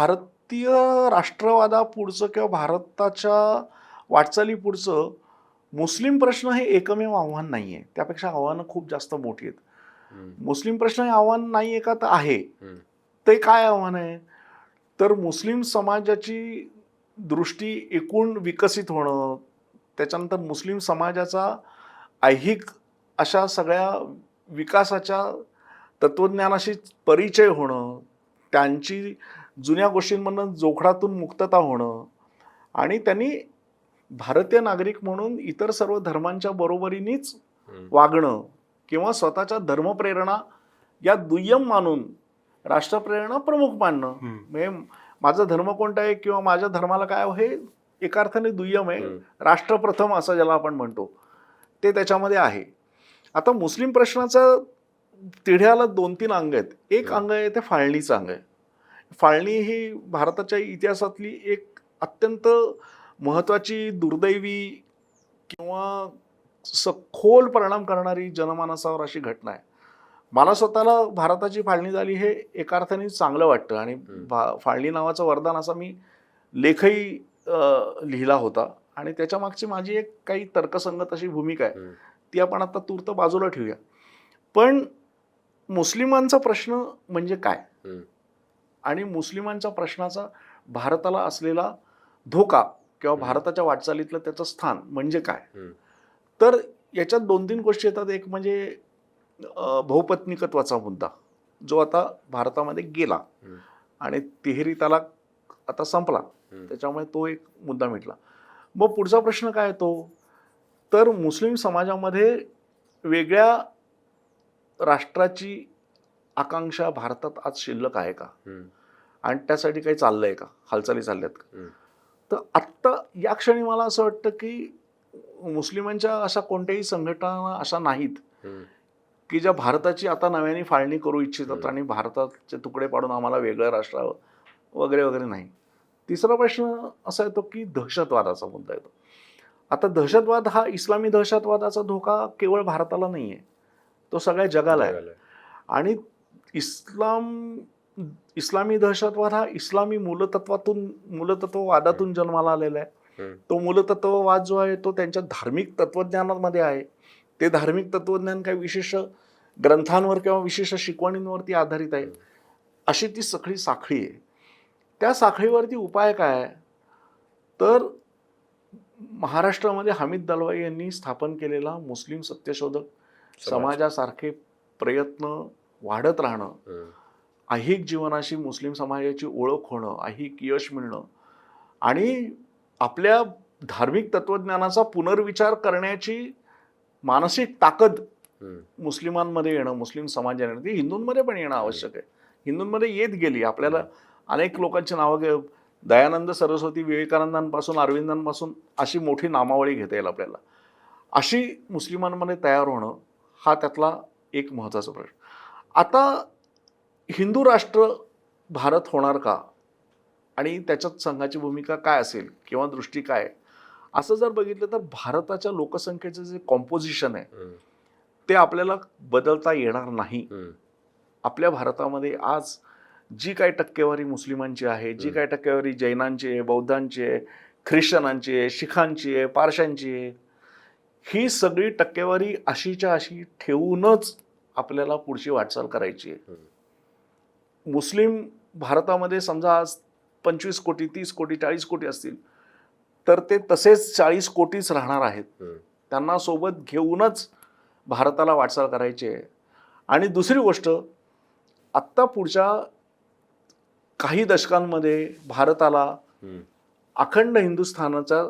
भारतीय राष्ट्रवादापुढचं किंवा भारताच्या वाटचाली पुढचं मुस्लिम प्रश्न हे एकमेव आव्हान नाही आहे त्यापेक्षा आव्हानं खूप जास्त मोठी आहेत. मुस्लिम प्रश्न हे आव्हान नाही आहे का? तर आहे. ते काय आव्हान आहे? तर मुस्लिम समाजाची दृष्टी एकूण विकसित होणं त्याच्यानंतर मुस्लिम समाजाचा ऐहिक अशा सगळ्या विकासाच्या तत्त्वज्ञानाशी परिचय होणं त्यांची जुन्या गोष्टींमधनं जोखडातून मुक्तता होणं आणि त्यांनी भारतीय नागरिक म्हणून इतर सर्व धर्मांच्या बरोबरीनेच वागणं किंवा स्वतःच्या धर्मप्रेरणा या दुय्यम मानून राष्ट्रप्रेरणा प्रमुख मानणं. म्हणजे माझा धर्म कोणता आहे किंवा माझ्या धर्माला काय हे एका अर्थाने दुय्यम आहे. राष्ट्रप्रथम असं ज्याला आपण म्हणतो ते त्याच्यामध्ये आहे. आता मुस्लिम प्रश्नाचा तिढ्याला दोन तीन अंग आहेत. एक. अंग आहे ते फाळणीचं अंग आहे. फाळणी ही भारताच्या इतिहासातली एक अत्यंत महत्त्वाची दुर्दैवी किंवा सखोल परिणाम करणारी जनमानसावर अशी घटना आहे. मला स्वतःला भारताची फाळणी झाली हे एका अर्थाने चांगलं वाटतं आणि. भा फाळणी नावाचं वरदान असा मी लेखही लिहिला होता. आणि त्याच्या मागची माझी एक काही तर्कसंगत अशी भूमिका आहे. ती आपण आता तूर्त बाजूला ठेवूया. पण मुस्लिमांचा प्रश्न म्हणजे काय? आणि मुस्लिमांच्या प्रश्नाचा भारताला असलेला धोका किंवा. भारताच्या वाटचालीतलं त्याचं स्थान म्हणजे काय. तर याच्यात दोन तीन गोष्टी येतात एक म्हणजे बहुपत्निकत्वाचा मुद्दा जो आता भारतामध्ये गेला. आणि तिहेरी तलाक आता संपला त्याच्यामुळे तो एक मुद्दा मिटला मग पुढचा प्रश्न काय येतो तर मुस्लिम समाजामध्ये वेगळ्या राष्ट्राची आकांक्षा भारतात आज शिल्लक आहे का? आणि त्यासाठी काही चाललंय का? हालचाली चालल्यात का. तर आत्ता या क्षणी मला असं वाटतं की मुस्लिमांच्या अशा कोणत्याही संघटना अशा नाहीत की ज्या भारताची आता नव्याने फाळणी करू इच्छितात. आणि भारताचे तुकडे पाडून आम्हाला वेगळं राष्ट्रावं वगैरे वगैरे नाही. तिसरा प्रश्न असा येतो की दहशतवादाचा मुद्दा येतो. आता दहशतवाद हा इस्लामी दहशतवादाचा धोका केवळ भारताला नाही आहे तो सगळ्या जगाला आहे. आणि इस्लाम इस्लामी दहशतवाद हा इस्लामी मूलतत्वातून मूलतत्ववादातून जन्माला आलेला आहे. तो मूलतत्ववाद जो आहे तो त्यांच्या धार्मिक तत्वज्ञानामध्ये आहे. ते धार्मिक तत्वज्ञान काही विशेष ग्रंथांवर किंवा विशेष शिकवणींवरती आधारित आहे. अशी ती सगळी साखळी आहे. त्या साखळीवरती उपाय काय आहे? तर महाराष्ट्रामध्ये हमीद दलवाई यांनी स्थापन केलेला मुस्लिम सत्यशोधक समाज. समाजासारखे प्रयत्न वाढत राहणं ऐहिक जीवनाशी मुस्लिम समाजाची ओळख होणं ऐहिक यश मिळणं आणि आपल्या धार्मिक तत्वज्ञानाचा पुनर्विचार करण्याची मानसिक ताकद मुस्लिमांमध्ये येणं मुस्लिम समाज येणं ती हिंदूंमध्ये पण येणं आवश्यक आहे. हिंदूंमध्ये येत गेली. आपल्याला अनेक लोकांची नावं घे दयानंद सरस्वती विवेकानंदांपासून अरविंदांपासून अशी मोठी नामावळी घेता येईल आपल्याला. अशी मुस्लिमांमध्ये तयार होणं हा त्यातला एक महत्त्वाचा प्रश्न. आता हिंदू राष्ट्र भारत होणार का आणि त्याच्यात संघाची भूमिका काय असेल किंवा दृष्टी काय? असं जर बघितलं तर भारताच्या लोकसंख्येचं जे कॉम्पोजिशन आहे ते आपल्याला बदलता येणार नाही आपल्या भारतामध्ये आज जी काही टक्केवारी मुस्लिमांची आहे जी. काही टक्केवारी जैनांची आहे बौद्धांची आहे ख्रिश्चनांची आहे शिखांची आहे पारशांची आहे ही सगळी टक्केवारी अशीच्या अशी ठेवूनच आपल्याला पुढची वाटचाल करायची आहे. मुस्लिम भारतामध्ये समजा आज पंचवीस कोटी तीस कोटी चाळीस कोटी असतील तर ते तसेच चाळीस कोटीच राहणार आहेत. त्यांना सोबत घेऊनच भारताला वाटचाल करायची आहे. आणि दुसरी गोष्ट आत्ता पुढच्या काही दशकांमध्ये भारताला अखंड हिंदुस्थानाच्या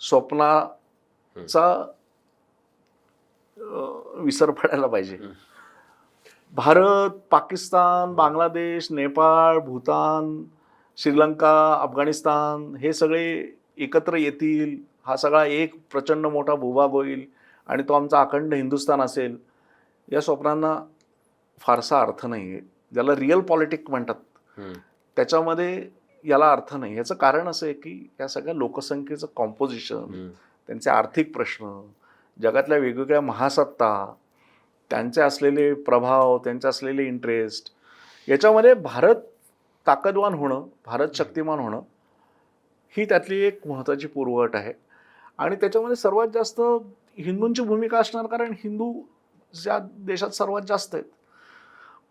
स्वप्नाचा विसर पडायला पाहिजे. भारत पाकिस्तान बांगलादेश नेपाळ भूतान श्रीलंका अफगाणिस्तान हे सगळे एकत्र येतील. हा सगळा एक प्रचंड मोठा भूभाग होईल आणि तो आमचा अखंड हिंदुस्थान असेल. या स्वप्नांना फारसा अर्थ नाही आहे ज्याला रिअल पॉलिटिक म्हणतात. त्याच्यामध्ये याला अर्थ नाही. याचं कारण असं आहे की या सगळ्या लोकसंख्येचं कॉम्पोजिशन त्यांचे आर्थिक प्रश्न जगातल्या वेगवेगळ्या महासत्ता त्यांचे असलेले प्रभाव त्यांचे असलेले इंटरेस्ट याच्यामध्ये भारत ताकदवान होणं भारत शक्तिमान होणं ही त्यातली एक महत्त्वाची पूर्वअट आहे आणि त्याच्यामध्ये सर्वात जास्त हिंदूंची भूमिका असणार कारण हिंदू ज्या देशात सर्वात जास्त आहेत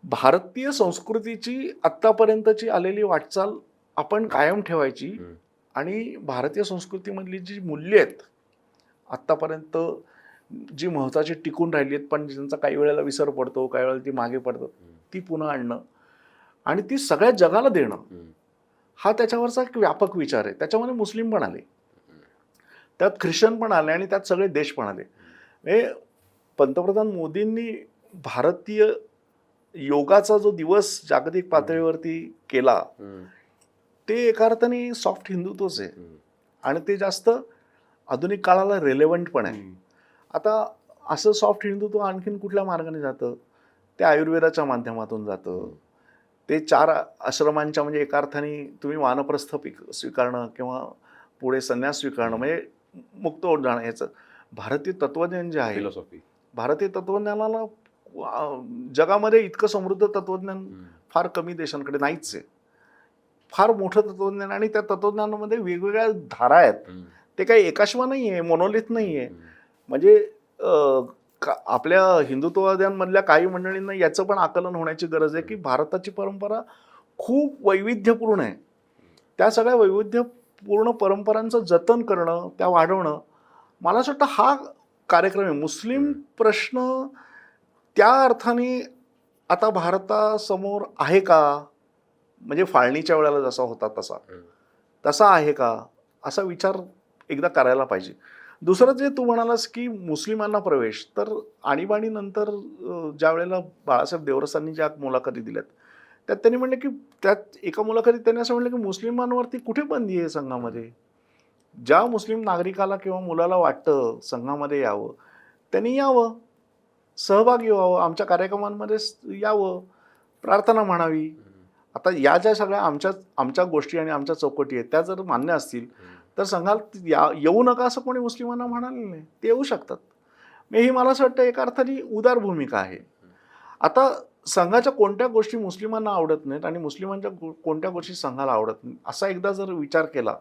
भारतीय संस्कृतीची आत्तापर्यंतची आलेली वाटचाल आपण कायम ठेवायची. आणि भारतीय संस्कृतीमधली जी मूल्य आहेत आत्तापर्यंत जी महत्त्वाची टिकून राहिली आहेत पण ज्यांचा काही वेळेला विसर पडतो काही वेळेला ती मागे पडतात हम्म. ती पुन्हा आणणं आणि ती सगळ्या जगाला देणं. हा त्याच्यावरचा एक व्यापक विचार आहे. त्याच्यामध्ये मुस्लिम पण आले. त्यात ख्रिश्चन पण आले आणि त्यात सगळे देश पण आले. म्हणजे पंतप्रधान मोदींनी भारतीय योगाचा जो दिवस जागतिक पातळीवरती केला. ते एका अर्थाने सॉफ्ट हिंदुत्वच आहे. आणि ते जास्त आधुनिक काळाला रेलेवंट पण आहे. आता असं सॉफ्ट हिंदुत्व आणखीन कुठल्या मार्गाने जातं? ते आयुर्वेदाच्या माध्यमातून जातं. ते चार आश्रमांच्या म्हणजे एका अर्थाने तुम्ही वानप्रस्थ पिक स्वीकारणं किंवा पुढे संन्यास स्वीकारणं म्हणजे मुक्त होत जाणं ह्याचं. भारतीय तत्वज्ञान जे आहे फिलॉसॉफी भारतीय तत्वज्ञानाला जगामध्ये इतकं समृद्ध तत्वज्ञान फार कमी देशांकडे नाहीच आहे. फार मोठं तत्वज्ञान आणि त्या तत्वज्ञानामध्ये वेगवेगळ्या धारा आहेत. ते काही एकाश्वा नाही आहे मोनोलिथ नाही आहे म्हणजे का- आपल्या हिंदुत्ववाद्यांमधल्या काही मंडळींना याचं पण आकलन होण्याची गरज आहे की भारताची परंपरा खूप वैविध्यपूर्ण आहे. त्या सगळ्या वैविध्यपूर्ण परंपरांचं जतन करणं त्या वाढवणं मला असं वाटतं हा कार्यक्रम आहे. मुस्लिम प्रश्न त्या अर्थाने आता भारतासमोर आहे का? म्हणजे फाळणीच्या वेळेला जसा होता तसा. तसा आहे का? असा विचार एकदा करायला पाहिजे. दुसरं जे तू म्हणालास की मुस्लिमांना प्रवेश तर आणीबाणीनंतर ज्या वेळेला बाळासाहेब देवरसांनी ज्या मुलाखती दिल्यात त्यात त्यांनी म्हणलं की त्यात एका मुलाखतीत त्यांनी असं म्हणलं की मुस्लिमांवरती कुठे बंदी आहे संघामध्ये? ज्या मुस्लिम नागरिकाला किंवा मुलाला वाटतं संघामध्ये यावं त्यांनी यावं. सहभागी व्हावं. आमच्या कार्यक्रमांमध्ये यावं. प्रार्थना म्हणावी. आता या ज्या सगळ्या आमच्या आमच्या गोष्टी आणि आमच्या चौकटी आहेत त्या जर मान्य असतील तर संघात या येऊ नका असं कोणी मुस्लिमांना म्हणाले नाही. ते येऊ शकतात. मी ही मला असं वाटतं एका अर्थाने उदार भूमिका आहे. आता संघाच्या कोणत्या गोष्टी मुस्लिमांना आवडत नाहीत आणि मुस्लिमांच्या गो- कोणत्या गोष्टी संघाला आवडत नाहीत असा एकदा जर विचार केला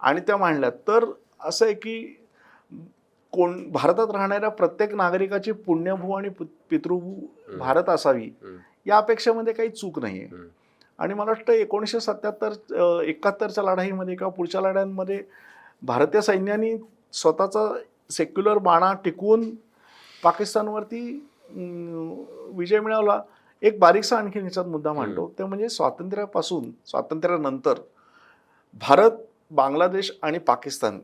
आणि त्या मांडल्या तर असं आहे की कोण भारतात राहणाऱ्या प्रत्येक नागरिकाची पुण्यभू आणि पितृभू भारत असावी या अपेक्षेमध्ये काही चूक नाही आहे आणि मला वाटतं एकोणीसशे सत्याहत्तर एकाहत्तरच्या लढाईमध्ये किंवा पुढच्या लढाईमध्ये भारतीय सैन्याने स्वतःचा सेक्युलर बाणा टिकवून पाकिस्तानवरती विजय मिळवला. एक बारीकसा आणखी ह्याच्यात मुद्दा मांडतो. ते म्हणजे स्वातंत्र्यापासून स्वातंत्र्यानंतर भारत बांगलादेश आणि पाकिस्तान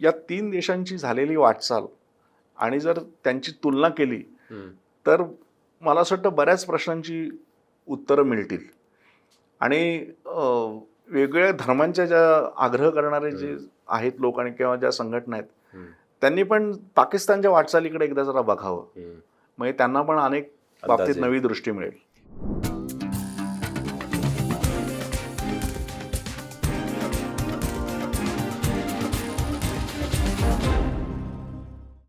या तीन देशांची झालेली वाटचाल आणि जर त्यांची तुलना केली तर मला असं वाटतं बऱ्याच प्रश्नांची उत्तरं मिळतील. आणि वेगवेगळ्या धर्मांच्या ज्या आग्रह करणारे जे आहेत लोक आणि किंवा ज्या संघटना आहेत त्यांनी पण पाकिस्तानच्या वाटचालीकडे एकदा जरा बघावं. म्हणजे त्यांना पण अनेक बाबतीत. नवी दृष्टी मिळेल.